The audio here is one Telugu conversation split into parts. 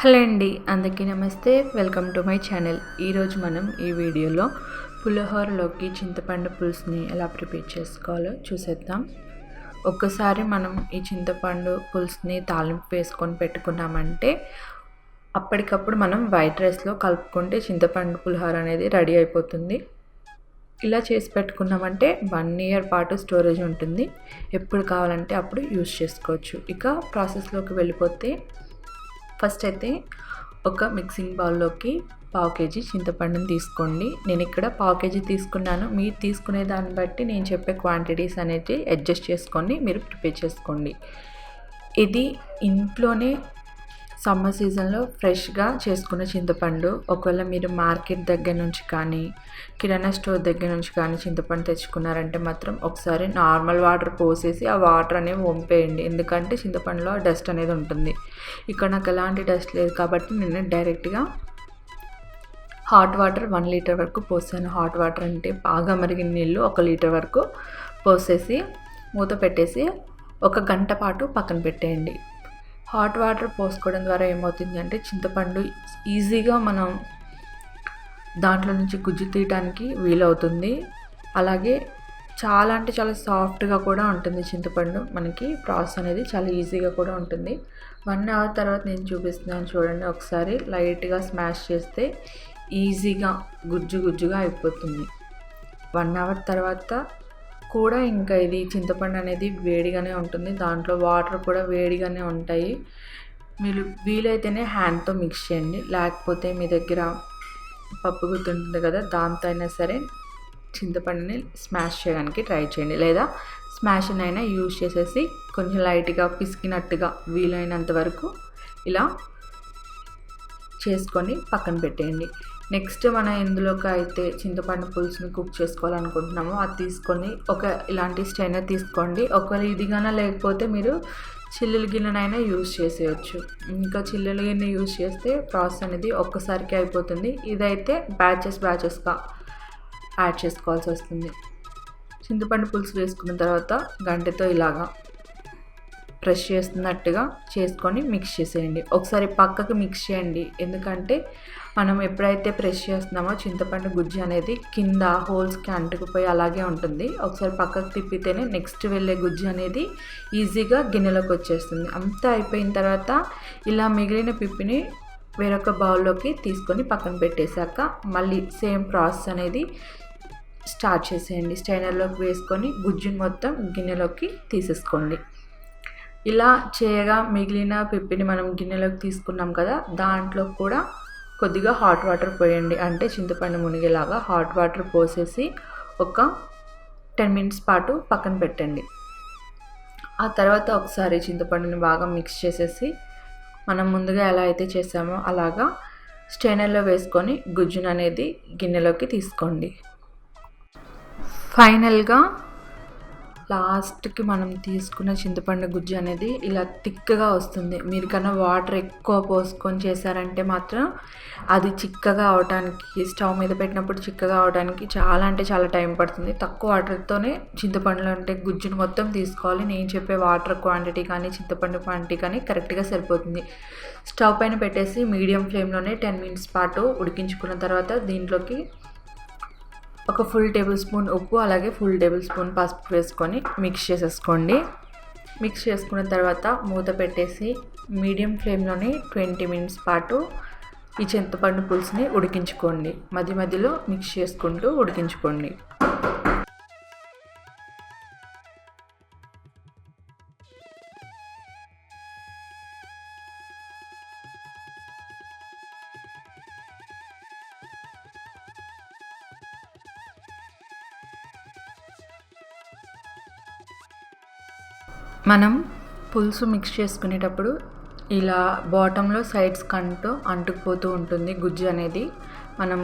హలో అండి అందరికీ నమస్తే. Welcome to my channel. ఈరోజు మనం ఈ వీడియోలో పులిహోరలోకి చింతపండు పులుసుని ఎలా ప్రిపేర్ చేసుకోవాలో చూసేద్దాం. ఒక్కసారి మనం ఈ చింతపండు పులుసుని తాలింపు వేసుకొని పెట్టుకున్నామంటే అప్పటికప్పుడు మనం వైట్ రైస్లో కలుపుకుంటే చింతపండు పులిహోర అనేది రెడీ అయిపోతుంది. ఇలా చేసి పెట్టుకున్నామంటే వన్ ఇయర్ పాటు స్టోరేజ్ ఉంటుంది. ఎప్పుడు కావాలంటే అప్పుడు యూస్ చేసుకోవచ్చు. ఇక ప్రాసెస్లోకి వెళ్ళిపోతే ఫస్ట్ అయితే ఒక మిక్సింగ్ బౌల్లోకి పావు కేజీ చింతపండుని తీసుకోండి. నేను ఇక్కడ పావు కేజీ తీసుకున్నాను. మీరు తీసుకునే దాన్ని బట్టి నేను చెప్పే క్వాంటిటీస్ అనేది అడ్జస్ట్ చేసుకొని మీరు ప్రిపేర్ చేసుకోండి. ఇది ఇంట్లోనే సమ్మర్ సీజన్లో ఫ్రెష్గా చేసుకున్న చింతపండు. ఒకవేళ మీరు మార్కెట్ దగ్గర నుంచి కానీ కిరాణా స్టోర్ దగ్గర నుంచి కానీ చింతపండు తెచ్చుకున్నారంటే మాత్రం ఒకసారి నార్మల్ వాటర్ పోసేసి ఆ వాటర్ అనేవి వంపేయండి. ఎందుకంటే చింతపండులో డస్ట్ అనేది ఉంటుంది. ఇక్కడ నాకు ఎలాంటి డస్ట్ లేదు కాబట్టి నేను డైరెక్ట్గా హాట్ వాటర్ వన్ లీటర్ వరకు పోసాను. హాట్ వాటర్ అంటే బాగా మరిగిన నీళ్ళు ఒక లీటర్ వరకు పోసేసి మూత పెట్టేసి ఒక గంట పాటు పక్కన పెట్టేయండి. హాట్ వాటర్ పోసుకోవడం ద్వారా ఏమవుతుంది అంటే చింతపండు ఈజీగా మనం దాంట్లో నుంచి గుజ్జు తీయటానికి వీలవుతుంది. అలాగే చాలా అంటే చాలా సాఫ్ట్గా కూడా ఉంటుంది చింతపండు. మనకి ప్రాసెస్ అనేది చాలా ఈజీగా కూడా ఉంటుంది. వన్ అవర్ తర్వాత నేను చూపిస్తున్నాను చూడండి ఒకసారి. లైట్గా స్మాష్ చేస్తే ఈజీగా గుజ్జు గుజ్జుగా అయిపోతుంది. వన్ అవర్ తర్వాత కూడా ఇంకా ఇది చింతపండు అనేది వేడిగానే ఉంటుంది. దాంట్లో వాటర్ కూడా వేడిగానే ఉంటాయి. మీరు వీలైతేనే హ్యాండ్తో మిక్స్ చేయండి. లేకపోతే మీ దగ్గర పప్పు గుర్తుంటుంది కదా దాంతో అయినా సరే చింతపండుని స్మాష్ చేయడానికి ట్రై చేయండి. లేదా స్మాష్ అయినా యూజ్ చేసేసి కొంచెం లైట్గా పిసికినట్టుగా వీలైనంత వరకు ఇలా చేసుకొని పక్కన పెట్టేయండి. నెక్స్ట్ మనం ఎందులోకి అయితే చింతపండు పులుసుని కుక్ చేసుకోవాలనుకుంటున్నామో. అది తీసుకొని ఒక ఇలాంటి స్టైనర్ తీసుకోండి. ఒకవేళ ఇదిగానే లేకపోతే మీరు చిల్లుల గిన్నెనైనా యూజ్ చేసేయచ్చు. ఇంకా చిల్లుల గిన్నె యూజ్ చేస్తే ప్రాసెస్ అనేది ఒక్కసారికి అయిపోతుంది. ఇదైతే బ్యాచెస్ బ్యాచెస్గా యాడ్ చేసుకోవాల్సి వస్తుంది. చింతపండు పులుసు వేసుకున్న తర్వాత గంటతో ఇలాగా ప్రెస్ చేస్తున్నట్టుగా చేసుకొని మిక్స్ చేసేయండి. ఒకసారి పక్కకు మిక్స్ చేయండి. ఎందుకంటే మనం ఎప్పుడైతే ప్రెస్ చేస్తున్నామో చింతపండు గుజ్జు అనేది కింద హోల్స్కి అంటుకుపోయి అలాగే ఉంటుంది. ఒకసారి పక్కకు తిప్పితేనే నెక్స్ట్ వెళ్ళే గుజ్జు అనేది ఈజీగా గిన్నెలోకి వచ్చేస్తుంది. అంతా అయిపోయిన తర్వాత ఇలా మిగిలిన పిప్పిని వేరొక బౌల్లోకి తీసుకొని పక్కన పెట్టేశాక మళ్ళీ సేమ్ ప్రాసెస్ అనేది స్టార్ట్ చేసేయండి. స్టైనర్లోకి వేసుకొని గుజ్జుని మొత్తం గిన్నెలోకి తీసేసుకోండి. ఇలా చేయగా మిగిలిన పిప్పిని మనం గిన్నెలోకి తీసుకున్నాం కదా దాంట్లో కూడా కొద్దిగా హాట్ వాటర్ పోయండి. అంటే చింతపండు మునిగేలాగా హాట్ వాటర్ పోసేసి ఒక టెన్ మినిట్స్ పాటు పక్కన పెట్టండి. ఆ తర్వాత ఒకసారి చింతపండుని బాగా మిక్స్ చేసేసి మనం ముందుగా ఎలా అయితే చేసామో అలాగా స్టెయినర్లో వేసుకొని గుజ్జును అనేది గిన్నెలోకి తీసుకోండి. ఫైనల్గా లాస్ట్కి మనం తీసుకున్న చింతపండు గుజ్జు అనేది ఇలా తిక్కగా వస్తుంది. మీరు కన్నా వాటర్ ఎక్కువ పోసుకొని చేశారంటే మాత్రం అది చిక్కగా అవడానికి స్టవ్ మీద పెట్టినప్పుడు చిక్కగా అవడానికి చాలా అంటే చాలా టైం పడుతుంది. తక్కువ వాటర్తోనే చింతపండులో అంటే గుజ్జును మొత్తం తీసుకోవాలి. నేను చెప్పే వాటర్ క్వాంటిటీ కానీ చింతపండు క్వాంటిటీ కానీ కరెక్ట్గా సరిపోతుంది. స్టవ్ పైన పెట్టేసి మీడియం ఫ్లేమ్లోనే టెన్ మినిట్స్ పాటు ఉడికించుకున్న తర్వాత దీంట్లోకి ఒక ఫుల్ టేబుల్ స్పూన్ ఉప్పు అలాగే ఫుల్ టేబుల్ స్పూన్ పసుపు వేసుకొని మిక్స్ చేసేసుకోండి. మిక్స్ చేసుకున్న తర్వాత మూత పెట్టేసి మీడియం ఫ్లేమ్లోనే ట్వంటీ మినిట్స్ పాటు ఈ చింతపండు పులుసుని ఉడికించుకోండి. మధ్య మధ్యలో మిక్స్ చేసుకుంటూ ఉడికించుకోండి. మనం పులుసు మిక్స్ చేసుకునేటప్పుడు ఇలా బాటంలో సైడ్స్ కంటూ అంటుకుపోతూ ఉంటుంది గుజ్జు అనేది. మనం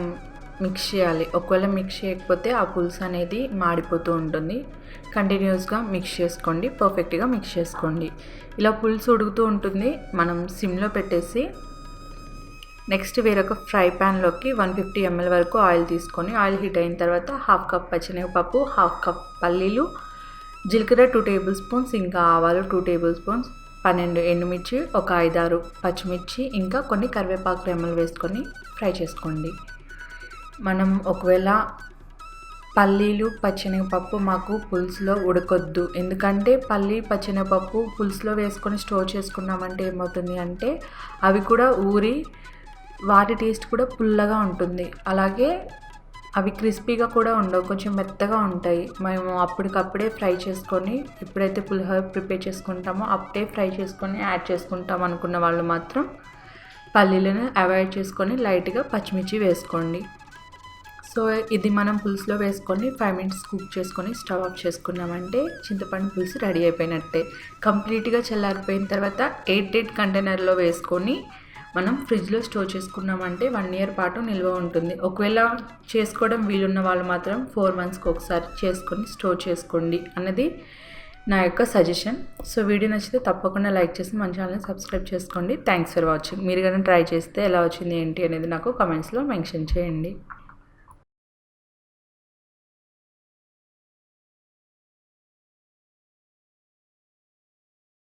మిక్స్ చేయాలి. ఒకవేళ మిక్స్ చేయకపోతే ఆ పులుసు అనేది మాడిపోతూ ఉంటుంది. కంటిన్యూస్గా మిక్స్ చేసుకోండి. పర్ఫెక్ట్గా మిక్స్ చేసుకోండి. ఇలా పులుసు ఉడుకుతూ ఉంటుంది. మనం సిమ్లో పెట్టేసి నెక్స్ట్ వేరొక ఫ్రై ప్యాన్లోకి వన్ ఫిఫ్టీ ఎంఎల్ వరకు ఆయిల్ తీసుకొని ఆయిల్ హీట్ అయిన తర్వాత హాఫ్ కప్ పచ్చినగపప్పు హాఫ్ కప్ పల్లీలు జీలకర్ర టూ టేబుల్ స్పూన్స్ ఇంకా ఆవాలు టూ టేబుల్ స్పూన్స్ పన్నెండు ఎండుమిర్చి ఒక ఐదారు పచ్చిమిర్చి ఇంకా కొన్ని కరివేపాకు రెమ్మలు వేసుకొని ఫ్రై చేసుకోండి. మనం ఒకవేళ పల్లీలు పచ్చెనగపప్పు మాకు పులుసులో ఉడకొద్దు. ఎందుకంటే పల్లి పచ్చెనగపప్పు పులుసులో వేసుకొని స్టోర్ చేసుకున్నామంటే ఏమవుతుంది అంటే అవి కూడా ఊరి వాటి టేస్ట్ కూడా పుల్లగా ఉంటుంది. అలాగే అవి క్రిస్పీగా కూడా ఉండవు కొంచెం మెత్తగా ఉంటాయి. మేము అప్పటికప్పుడే ఫ్రై చేసుకొని ఎప్పుడైతే పులిహోర ప్రిపేర్ చేసుకుంటామో అప్పుడే ఫ్రై చేసుకొని యాడ్ చేసుకుంటాం అనుకున్న వాళ్ళు మాత్రం పల్లీలను అవాయిడ్ చేసుకొని లైట్గా పచ్చిమిర్చి వేసుకోండి. సో ఇది మనం పులుసులో వేసుకొని ఫైవ్ మినిట్స్ కుక్ చేసుకొని స్టవ్ ఆఫ్ చేసుకున్నామంటే చింతపండు పులుసు రెడీ అయిపోయినట్టే. కంప్లీట్గా చల్లారిపోయిన తర్వాత ఎయిట్ ఎయిట్ కంటైనర్లో వేసుకొని మనం ఫ్రిడ్జ్లో స్టోర్ చేసుకున్నామంటే వన్ ఇయర్ పాటు నిల్వ ఉంటుంది. ఒకవేళ చేసుకోవడం వీలున్న వాళ్ళు మాత్రం ఫోర్ మంత్స్కి ఒకసారి చేసుకొని స్టోర్ చేసుకోండి అన్నది నా యొక్క సజెషన్. సో వీడియో నచ్చితే తప్పకుండా లైక్ చేసి మన ఛానల్ని సబ్స్క్రైబ్ చేసుకోండి. Thanks for watching. మీరు కానీ ట్రై చేస్తే ఎలా వచ్చింది ఏంటి అనేది నాకు కమెంట్స్లో మెన్షన్ చేయండి.